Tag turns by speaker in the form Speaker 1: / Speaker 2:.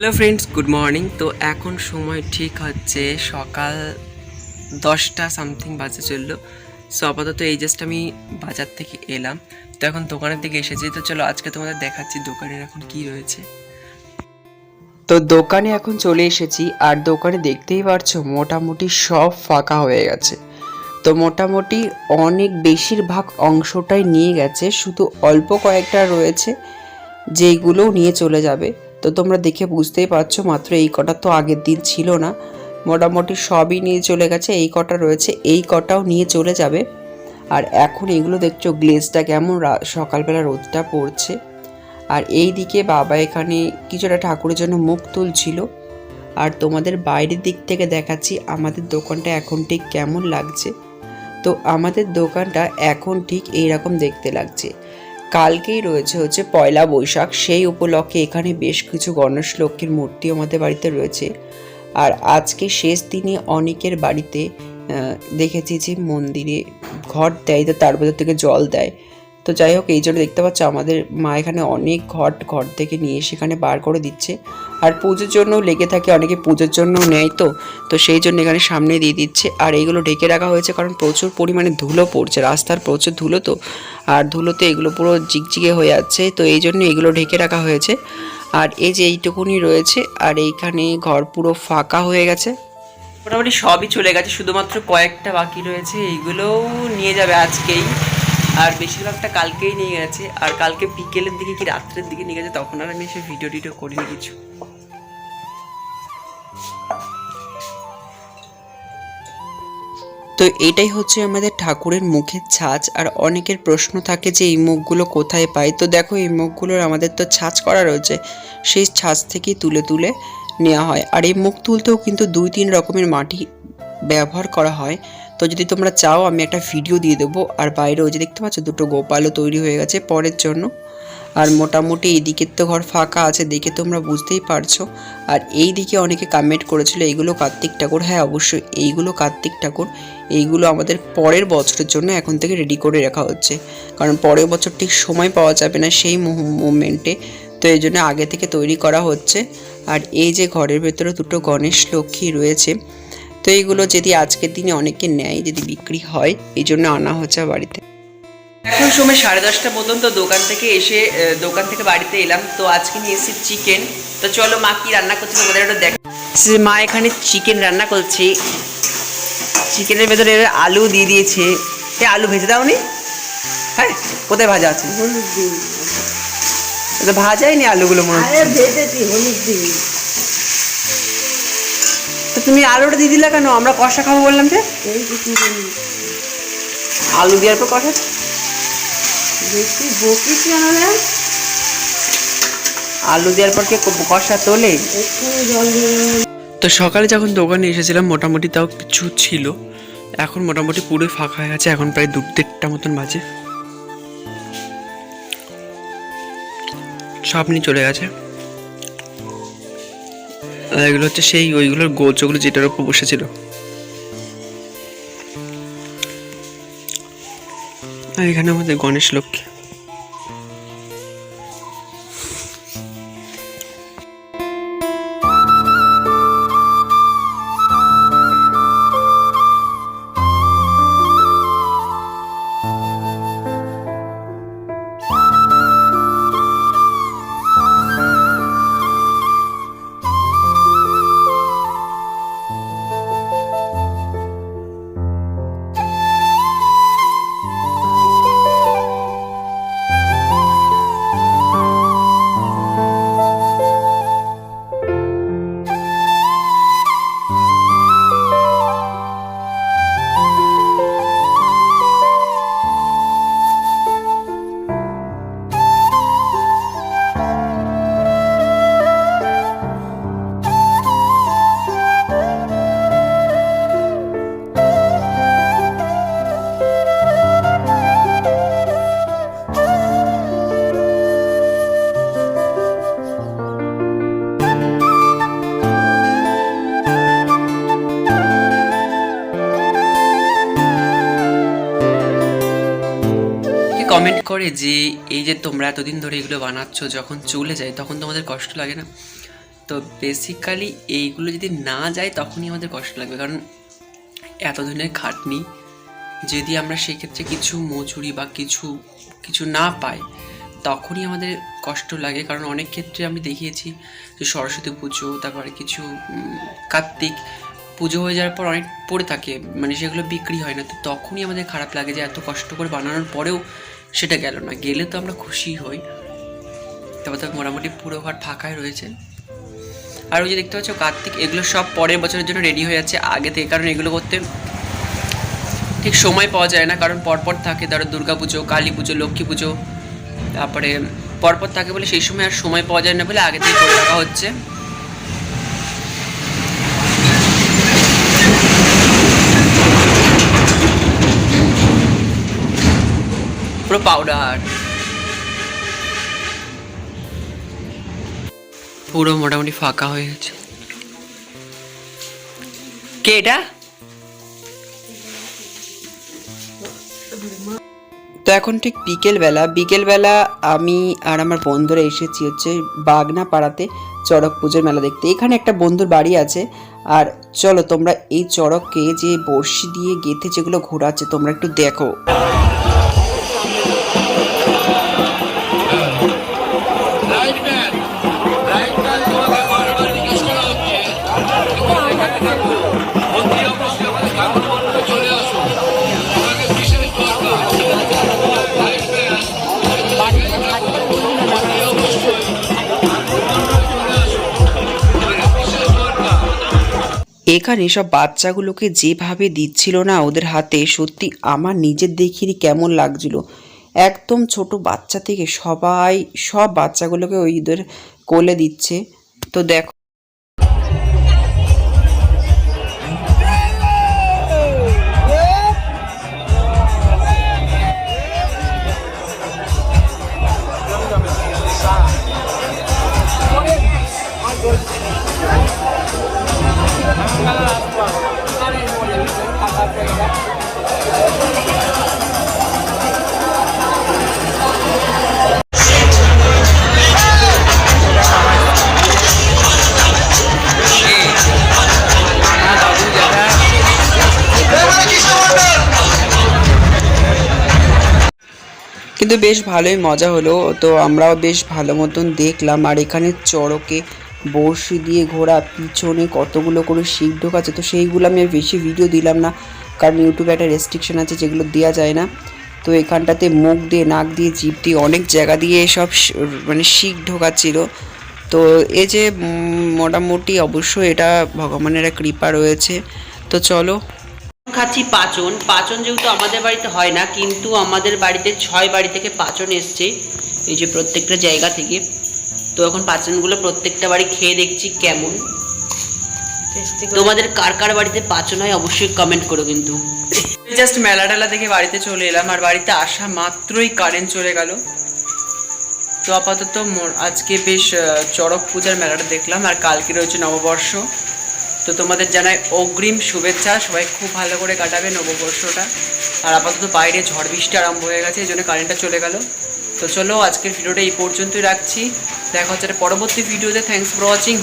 Speaker 1: Hello friends good morning তো এখন সময় ঠিক হচ্ছে সকাল দশটা সামথিং বাজে চলল। সো আপাতত এই জাস্ট আমি বাজার থেকে এলাম। তো এখন দোকানের দিকে এসেছি। তো চলো আজকে তোমাদের দেখাচ্ছি দোকানের এখন কি রয়েছে। তো দোকানে এখন চলে এসেছি আর দোকানে দেখতেই পারছ মোটামুটি সব ফাঁকা হয়ে গেছে। তো মোটামুটি অনেক বেশিরভাগ অংশটাই নিয়ে গেছে। শুধু অল্প কয়েকটা রয়েছে যেইগুলো নিয়ে চলে যাবে। তো তোমরা দেখে বুঝতেই পারছ, মাত্র এই কটা তো আগের দিন ছিল না। মোটামুটি সবই নিয়ে চলে গেছে, এই কটা রয়েছে, এই কটাও নিয়ে চলে যাবে। আর এখন এগুলো দেখছ, গ্লেজটা কেমন সকালবেলা রোদটা পড়ছে। আর এই দিকে বাবা এখানে কিছুটা ঠাকুরের জন্য মুখ তুলছিল। আর তোমাদের বাইরের দিক থেকে দেখাচ্ছি, আমাদের দোকানটা এখন ঠিক কেমন লাগছে। তো আমাদের দোকানটা এখন ঠিক এইরকম দেখতে লাগছে। কালকেই রয়েছে হচ্ছে পয়লা বৈশাখ। সেই উপলক্ষে এখানে বেশ কিছু গণেশ লক্ষ্মীর মূর্তি আমাদের বাড়িতে রয়েছে। আর আজকে শেষ দিনে অনেকের বাড়িতে দেখেছি যে মন্দিরে ঘর দেয়, তো তার ভেতর থেকে জল দেয়। তো যাই হোক, এই জন্য দেখতে পাচ্ছ আমাদের মা এখানে অনেক ঘট ঘর থেকে নিয়ে সেখানে বার করে দিচ্ছে। আর পুজোর জন্য লেগে থাকে, অনেকে পুজোর জন্য নেয় তো। তো সেই জন্য এখানে সামনে দিয়ে দিচ্ছে। আর এইগুলো ঢেকে রাখা হয়েছে কারণ প্রচুর পরিমাণে ধুলো পড়ছে, রাস্তার প্রচুর ধুলো তো। আর ধুলোতে এগুলো পুরো জিগজিগে হয়ে যাচ্ছে, তো এই জন্য এগুলো ঢেকে রাখা হয়েছে। আর এই যে এইটুকুনি রয়েছে, আর এইখানে ঘর পুরো ফাঁকা হয়ে গেছে। মোটামুটি সবই চলে গেছে, শুধুমাত্র কয়েকটা বাকি রয়েছে, এইগুলোও নিয়ে যাবে আজকেই। আর বেশিরভাগটা কালকেই নিয়ে গেছে। আর কালকে বিকেলের দিকে কি রাত্রের দিকে নিয়ে গেছে, তখন আর আমি এসে ভিডিও টিডিও করিনি কিছু। তো এটাই হচ্ছে আমাদের ঠাকুরের মুখের ছাঁচ, আর অনেকের প্রশ্ন থাকে যে, এই মুখগুলো কোথায় পাই? তো দেখো, এই মুখগুলোর আমাদের তো ছাঁচ করা রয়েছে, সেই ছাঁচ থেকেই তুলে তুলে নেওয়া হয়। আর এই মুখ তুলতেও কিন্তু দুই তিন রকমের মাটি ব্যবহার করা হয়। তো যদি তোমরা চাও, আমি একটা ভিডিও দিয়ে দেবো। আর বাইরে ওই যে দেখতে পাচ্ছ, দুটো গোপালও তৈরি হয়ে গেছে পরের জন্য। আর মোটামুটি এই দিকের তো ঘর ফাঁকা আছে, দেখে তোমরা বুঝতেই পারছ। আর এই দিকে অনেকে কমেন্ট করেছিল, এইগুলো কার্তিক ঠাকুর? হ্যাঁ অবশ্যই, এইগুলো কার্তিক ঠাকুর। এইগুলো আমাদের পরের বছরের জন্য এখন থেকে রেডি করে রাখা হচ্ছে। কারণ পরের বছর ঠিক সময় পাওয়া যাবে না সেই মুভমেন্টে তো এই জন্য আগে থেকে তৈরি করা হচ্ছে। আর এই যে ঘরের ভেতরে দুটো গণেশ লক্ষ্মী রয়েছে তো এইগুলো যদি আজকের দিনে অনেকে নেয় যদি বিক্রি হয় এই জন্য আনা হচ্ছে বাড়িতে। এখন সময় সাড়ে দশটা পর্যন্ত দোকান থেকে এসে দোকান থেকে বাড়িতে এলাম। তো আজকে নিয়ে এসেছি চিকেন। তো চলো মা কি রান্না করছে তোমাদের একটু দেখ মা এখানে চিকেন রান্না করছে। চিকেনের ভেতরে আলু দিয়ে দিয়েছে। এ আলু ভেজে দাওনি? হ্যাঁ কোথায় ভাজা আছে? ভাজাই নি আলুগুলো মনে হচ্ছে। তুমি আলুটা দিয়ে দিলা কেন? আমরা কষা খাব বললাম যে। আলু দেওয়ার পর কষা।
Speaker 2: বেশি
Speaker 1: আলু দেওয়ার পর কে কষা তোলে? তো সকালে যখন দোকানে এসেছিলাম মোটামুটি তাও কিছু ছিল। এখন মোটামুটি পুরো ফাঁকা হয়ে গেছে এখন প্রায় দু দেড়টা মতন বাজে। সব নিয়ে চলে গেছে। এগুলো হচ্ছে সেই ওইগুলোর গোচগুলো যেটার উপর বসেছিল। আর এখানে আমাদের গণেশ লক্ষ্মী। করে যে এই যে তোমরা এতদিন ধরে এগুলো বানাচ্ছ, যখন চলে যায়, তখন তোমাদের কষ্ট লাগে না। তো বেসিক্যালি এইগুলো যদি না যায়, তখনই আমাদের কষ্ট লাগবে। কারণ এতদিনের খাটনি, যদি আমরা সেক্ষেত্রে কিছু মজুরি বা কিছু কিছু না পাই, তখনই আমাদের কষ্ট লাগে। কারণ অনেক ক্ষেত্রে আমি দেখিয়েছি যে সরস্বতী পুজো, তারপরে কিছু কার্তিক পুজো হয়ে যাওয়ার পর অনেক পড়ে থাকে মানে সেগুলো বিক্রি হয় না। তো তখনই আমাদের খারাপ লাগে যে এত কষ্ট করে বানানোর পরেও সেটা গেল না। গেলে তো আমরা খুশি হই। তারপর তো মোটামুটি পুরো ঘর ফাঁকাই রয়েছে। আর ওই যে দেখতে পাচ্ছ কার্তিক, এগুলো সব পরের বছরের জন্য রেডি হয়ে যাচ্ছে। আগে থেকে কারণ এগুলো করতে ঠিক সময় পাওয়া যায় না। কারণ পরপর থাকে, ধরো দুর্গা পুজো, কালী পুজো, লক্ষ্মী পুজো। তারপরে পরপর থাকে বলে সেই সময় আর সময় পাওয়া যায় না বলে আগে থেকে করে রাখা হচ্ছে। পাউডার পুরো মোটামুটি ফাঁকা হয়ে গেছে। কে এটা? তো এখন ঠিক বিকেলবেলা বিকেলবেলা আমি আর আমার বন্ধুরা এসেছি হচ্ছে বাগনা পাড়াতে চড়ক পুজোর মেলা দেখতে। এখানে একটা বন্ধুর বাড়ি আছে। আর চলো তোমরা এই চড়ককে যে বড়শি দিয়ে গেঁথে যেগুলো ঘোরাচ্ছে তোমরা একটু দেখো।
Speaker 3: এখানে
Speaker 1: সব বাচ্চাগুলোকে যেভাবে দিচ্ছিল না ওদের হাতে, সত্যি আমার নিজের দেখিরই কেমন লাগছিল। একদম ছোট বাচ্চা থেকে সবাই, সব বাচ্চাগুলোকে ওইদের কোলে দিচ্ছে। তো দেখো কিন্তু বেশ ভালোই মজা হলো। তো আমরাও বেশ ভালো মতন দেখলাম। আর এখানে চড়কে বড়শি দিয়ে ঘোরা, পিছনে কতগুলো করে শিখ ঢোকাচ্ছে, তো সেইগুলো আমি আর বেশি ভিডিও দিলাম না। কারণ ইউটিউবে একটা রেস্ট্রিকশন আছে যেগুলো দেওয়া যায় না। তো এখানটাতে মুখ দিয়ে, নাক দিয়ে, জিভ দিয়ে অনেক জায়গা দিয়ে সব মানে শিখ ঢোকাচ্ছিল। তো এই যে মোটামুটি অবশ্যই এটা ভগবানের কৃপা রয়েছে। তো চলো খাচ্ছি পাচন। পাচন যেহেতু আমাদের বাড়িতে হয় না কিন্তু আমাদের বাড়িতে ছয় বাড়ি থেকে পাচন এসছে এই যে প্রত্যেকটা জায়গা থেকে। তো এখন পাচনগুলো প্রত্যেকটা বাড়ি খেয়ে দেখছি কেমন। তোমাদের কার কার বাড়িতে পাচন হয় অবশ্যই কমেন্ট করো কিন্তু। জাস্ট মেলা টেলা দেখে বাড়িতে চলে এলাম আর বাড়িতে আসা মাত্রই কারেন্ট চলে গেল। তো আপাতত আজকে বেশ চড়ক পূজার মেলাটা দেখলাম আর কালকে রয়েছে নববর্ষ। তো তোমাদের জানাই অগ্রিম শুভেচ্ছা। সবাই খুব ভালো করে কাটাবে নববর্ষটা। আর আপাতত বাইরে ঝড় বৃষ্টি আরম্ভ হয়ে গেছে, এই জন্য কারেন্টটা চলে গেল। তো চলো আজকের ভিডিওটা এই পর্যন্তই রাখছি। দেখা হচ্ছে পরবর্তী ভিডিওতে থ্যাংকস ফর ওয়াচিং